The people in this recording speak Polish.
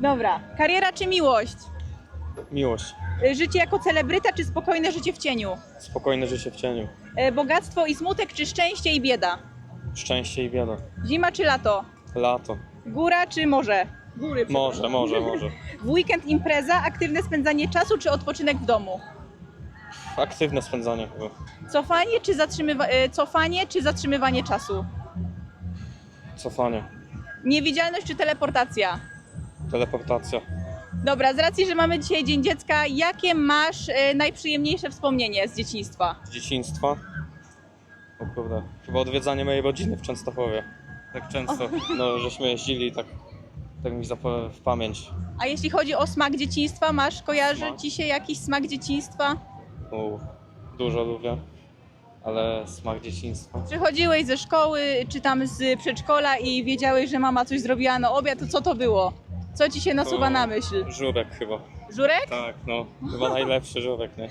Dobra. Kariera czy miłość? Miłość. Y, Życie jako celebryta czy spokojne życie w cieniu? Spokojne życie w cieniu. Y, Bogactwo i smutek czy szczęście i bieda? Szczęście i bieda. Zima czy lato? Lato. Góra czy morze? Góry. Może, może, może. W weekend impreza, aktywne spędzanie czasu czy odpoczynek w domu? Aktywne spędzanie chyba. Cofanie czy, zatrzymywa- y, cofanie czy zatrzymywanie czasu? Cofanie. Niewidzialność czy teleportacja? Teleportacja. Dobra, z racji, że mamy dzisiaj Dzień Dziecka, jakie masz y, najprzyjemniejsze wspomnienie z dzieciństwa? Z dzieciństwa. O kurde. Chyba odwiedzanie mojej rodziny w Częstochowie. Tak często. No, żeśmy jeździli tak, tak mi zapo- w pamięć. A jeśli chodzi o smak dzieciństwa, masz, kojarzy Smak? ci się jakiś smak dzieciństwa? U, dużo lubię. Ale smak dzieciństwa. Przychodziłeś ze szkoły, czy tam z przedszkola i wiedziałeś, że mama coś zrobiła na obiad, to co to było? Co ci się nasuwa na myśl? Żurek chyba. Żurek? Tak, no. Chyba najlepszy żurek, nie?